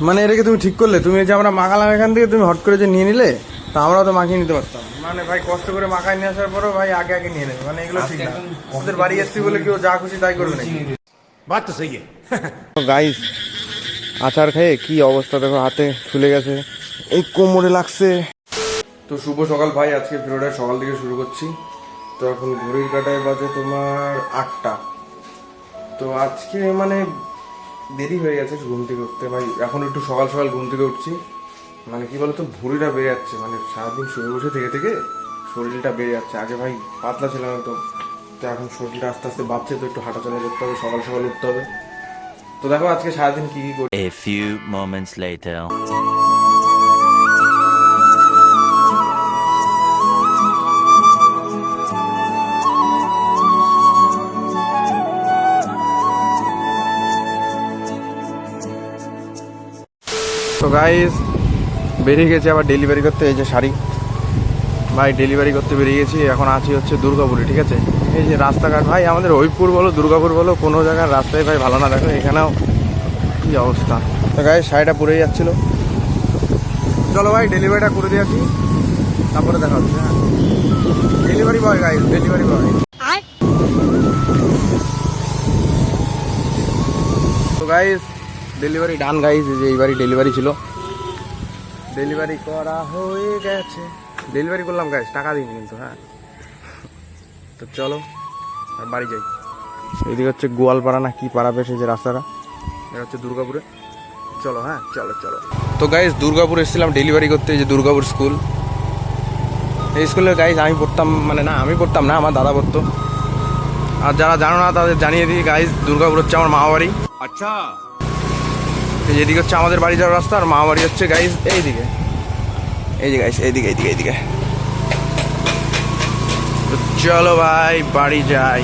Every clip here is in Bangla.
মানে এটাকে তুমি ঠিক করলে তুমি যে আমরা মাখালাম এখান থেকে তুমি হট করে যে নিয়ে নিলে তা আমরাও তো মাখিয়ে নিতে পারতাম। মানে ভাই কষ্ট করে মাখায় নিয়ে আসার পরও ভাই আগে আগে নিয়ে নেবে মানে এগুলো ঠিক না। ওদের বাড়ি এসছি বলে কেউ যা খুশি তাই করবে না বাদ তো গাইস আচার খেয়ে কি অবস্থা দেখো হাতে ফুলে গেছে। এই কোমরে লাগছে। তো শুভ সকাল ভাই আজকে ভিডিওটা সকাল থেকে শুরু করছি। তো এখন ঘড়ির কাটায় বাজে তোমার আটটা। তো আজকে মানে দেরি হয়ে গেছে ঘুম থেকে উঠতে। ভাই, এখন একটু সকাল সকাল ঘুম থেকে উঠছি। মানে কি বলতো, ভুঁড়িটা বেড়ে যাচ্ছে। মানে সারাদিন শুয়ে বসে থেকে থেকে শরীরটা বেড়ে যাচ্ছে। আগে ভাই পাতলা ছিলাম তো তো এখন শরীরটা আস্তে আস্তে বাড়ছে তো একটু হাঁটাচলা করতে হবে, সকাল সকাল উঠতে হবে। তো দেখো আজকে সারাদিন কি কি করি A few moments later. তো গাইস বেরিয়ে গেছি আবার ডেলিভারি করতে এই যে শাড়ি। ভাই ডেলিভারি করতে বেরিয়ে গেছি এখন আছি হচ্ছে দুর্গাপুরে ঠিক আছে? এই যে রাস্তাঘাট ভাই আমাদের হবিপুর বলো দুর্গাপুর বলো কোনো জায়গার রাস্তায় ভাই ভালো না দেখো এখানেও কি অবস্থা? তো গাইস শাড়িটা পরেই যাচ্ছিল। চলো ভাই ডেলিভারিটা করে দিয়েছি তারপরে দেখা হচ্ছে হ্যাঁ। Delivery boy guys delivery boy তো গাইস ডেলিভারি ডান গাইজ যে এইবারই ডেলিভারি ছিল। ডেলিভারি করা হয়ে গেছে। ডেলিভারি করলাম গাইজ টাকা দিন কিন্তু হ্যাঁ। তো চলো বাড়ি যাই। এদিকে হচ্ছে গোয়ালপাড়া না কি পাড়া পেয়েছে যে রাস্তাটা। এটা হচ্ছে দুর্গাপুরে। চলো হ্যাঁ চলো চলো। তো গাইজ দুর্গাপুর এসেছিলাম ডেলিভারি করতে যে দুর্গাপুর স্কুল এই স্কুলে গাইজ আমি পড়তাম মানে না আমি পড়তাম না আমার দাদা পড়তো। আর যারা জানো না তাদের জানিয়ে দিই গাইজ দুর্গাপুর হচ্ছে আমার মামাবাড়ি। আচ্ছা। এদিকে হচ্ছে আমাদের বাড়ি যাওয়ার রাস্তা আর মা বাড়ি হচ্ছে গাইজ এইদিকে। এই যে গাইজ এইদিকে এইদিকে এইদিকে। চলো ভাই বাড়ি যাই।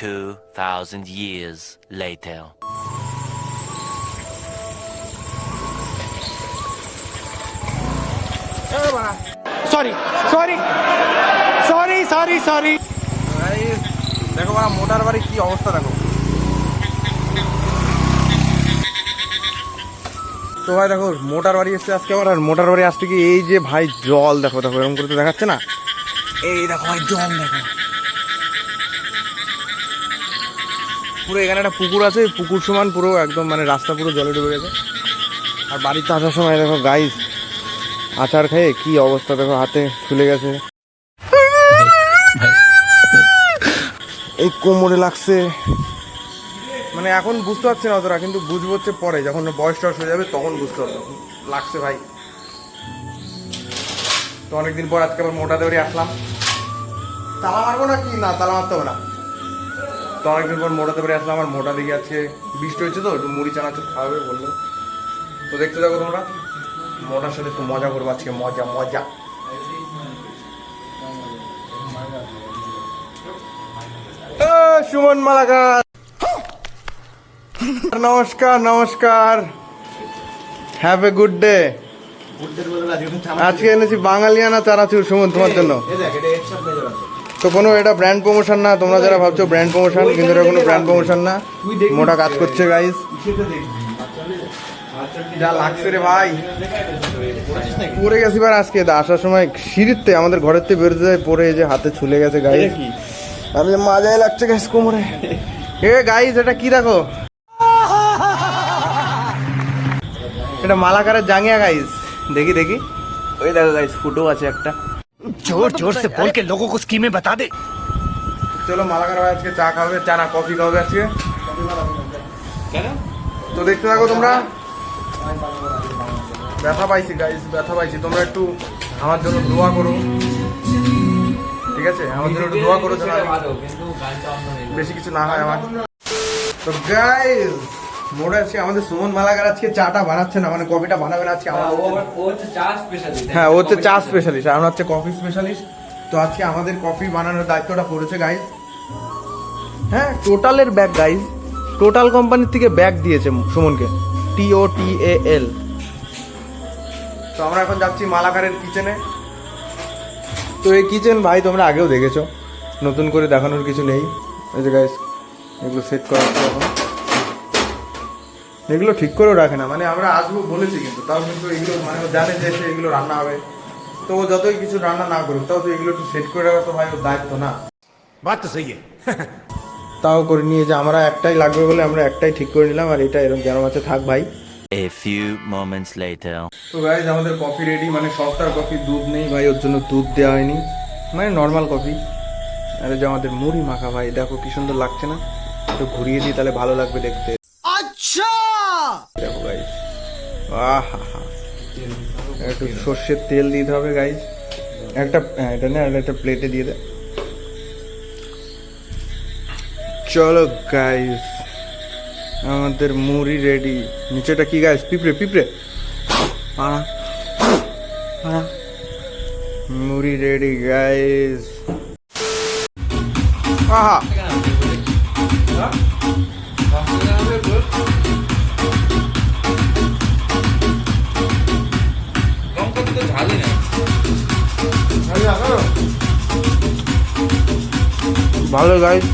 2000 years later sorry sorry sorry sorry sorry দেখো মোটার বাড়ি কি অবস্থা দেখো। তো ভাই দেখো মোটার বাড়ি এসছে আজকে আবার আর মোটার বাড়ি আসতে কি এই যে ভাই জল দেখো দেখো এরকম করে তো দেখাচ্ছে না? এই দেখো ভাই জল দেখো। পুরো এখানে একটা পুকুর আছে পুকুর সমান পুরো একদম মানে রাস্তা পুরো জলে ডুবে গেছে। আর বাড়িতে আসার সময় দেখো গাইস আচার খেয়ে কি অবস্থা দেখো হাতে ফুলে গেছে। এই কোমরে লাগছে। মানে এখন বুঝতে পারছি না অতটা, কিন্তু বুঝব হচ্ছে পরে, যখন বয়স টয়স হয়ে যাবে তখন বুঝতে পারব। লাগছে ভাই। তো অনেকদিন পর আজকে আবার মোটা দেওয়ারি আসলাম। তালা মারবো না কি না, তালা মারতে হবে না। তো অনেকদিন পর মোটা দেওয়ারি আসলাম আর মোটা দিকে আজকে বৃষ্টি হয়েছে তো, একটু মুড়ি চানাচুর খাওয়াবে বলল। তো দেখতে থাকো তোমরা। মোটার সাথে একটু মজা করব আজকে, মজা মজা। সুমন মালাকার। নমস্কার নমস্কার। হ্যাভ এ গুড ডে আজকে এনেছি বাঙালিয়ানা চানাচুর সুমন তোমার জন্য। তো কোনো এটা ব্র্যান্ড প্রমোশন না তোমরা যারা ভাবছ ব্র্যান্ড প্রমোশন কিন্তু এটা কোনো ব্র্যান্ড প্রমোশন না। মোটা কাজ করছে গাইস যা লাগছে রে ভাই। পরে গেছি বার আজকে আসার সময় সিঁড়িতে আমাদের ঘরের থেকে বেরোতে যায় পরে যে হাতে ছুলে গেছে গাইস আমি মাজাই লাগছে গাইস কোমরে। এ গাইস এটা কি দেখো? এটা মালাকারের জাঙ্গিয়া গাইস দেখি দেখি। ওই দেখো গাইস ফুটো আছে একটা। জোর জোর সে বল কে লোগো কো স্কিমে বাতা দে। চলো মালাকার ভাই আজকে চা খাবে চা না কফি খাবে আজকে। কেন? তো দেখতে থাকো তোমরা। ব্যথা পাইছি গাইস ব্যথা পাইছি। তোমরা একটু আমার জন্য দোয়া করো। ঠিক আছে? আমার জন্য একটু দোয়া করো যেন বেশি কিছু না হয় আমার। তো গাইস মোড়ে আজকে আমাদের সুমন মালাকার আজকে চাটা বানাচ্ছে না মানে কফিটা বানাবে না আজকে আমাদের হ্যাঁ ও হচ্ছে চা স্পেশালিস্ট আমরা হচ্ছে কফি স্পেশালিস্ট তো আজকে আমাদের কফি বানানোর দায়িত্বটা পড়েছে হ্যাঁ টোটালের ব্যাগ টোটাল কোম্পানির থেকে ব্যাগ দিয়েছে সুমনকে। টি ও টি এ এল তো আমরা এখন যাচ্ছি মালাকারের কিচেনে তো এই কিচেন ভাই তোমরা আগেও দেখেছ। নতুন করে দেখানোর কিছু নেই। এই যে গাইস এগুলো সেট করা। এগুলো ঠিক করেও রাখে না। মানে আমরা আসব বলেছি কিন্তু তাও কিন্তু এগুলো মানে জানে যে সে এগুলো রান্না হবে। তো ও যতই কিছু রান্না না করুক তাও তো এগুলো একটু সেট করে রাখা তো ভাই ওর দায়িত্ব না। বাদ তো সেই হ্যাঁ। তাও করে নিয়ে যে আমরা একটাই লাগবে বলে আমরা একটাই ঠিক করে নিলাম আর এটা এরকম গেরম আছে থাক ভাই। A few moments later. তো গাইজ আমাদের কফি রেডি মানে সস্তার কফি দুধ নেই ভাই ওর জন্য দুধ দেওয়া হয়নি। মানে নর্মাল কফি আরে যে আমাদের মুড়ি মাখা ভাই দেখো কি সুন্দর লাগছে না? তো ঘুরিয়ে দিই তাহলে ভালো লাগবে দেখতে। একটু সর্ষের তেল দিতে হবে গাইজ একটা হ্যাঁ, এটা না একটা প্লেটে দিয়ে দে। চলো গাইজ আমাদের মুড়ি রেডি নিচেটা কি গাইজ পিঁপড়ে পিঁপড়ে। আনা আনা মুড়ি রেডি গাইজ আহা। ভালো গাইজ